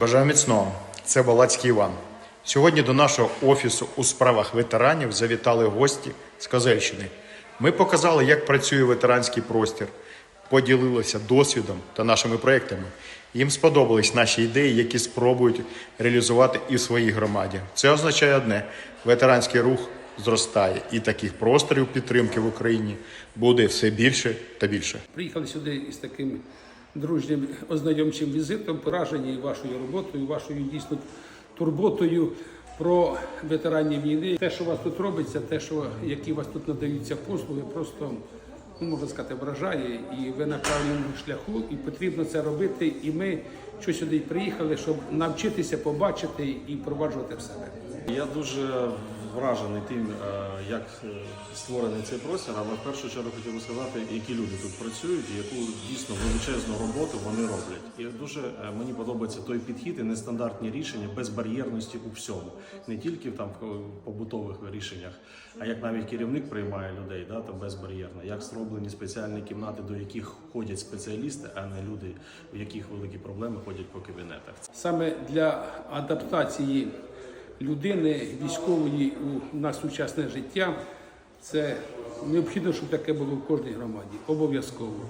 Бажаю міцного. Це Балацький Іван. Сьогодні до нашого офісу у справах ветеранів завітали гості з Козельщини. Ми показали, як працює ветеранський простір, поділилися досвідом та нашими проектами. Їм сподобались наші ідеї, які спробують реалізувати і в своїй громаді. Це означає одне: ветеранський рух зростає, і таких просторів підтримки в Україні буде все більше та більше. Приїхали сюди із таким дружнім ознайомчим візитом, поражені вашою роботою, вашою дійсно турботою про ветеранів війни. Те, що у вас тут робиться, те, що які у вас тут надаються послуги, просто ну, можна сказати, вражає. І ви на правильному шляху, і потрібно це робити. І ми що сюди приїхали, щоб навчитися побачити і впроваджувати в себе. Я дуже вражений тим, е, як е, створений цей простір, але в першу чергу хотів би сказати, які люди тут працюють і яку дійсно величезну роботу вони роблять. І дуже е, мені подобається той підхід і нестандартні рішення безбар'єрності у всьому, не тільки там в побутових рішеннях, а як навіть керівник приймає людей, да, там безбар'єрно, як зроблені спеціальні кімнати, до яких ходять спеціалісти, а не люди, у яких великі проблеми ходять по кабінетах. Саме для адаптації людини військової у на сучасне життя це необхідно, щоб таке було в кожній громаді. Обов'язково.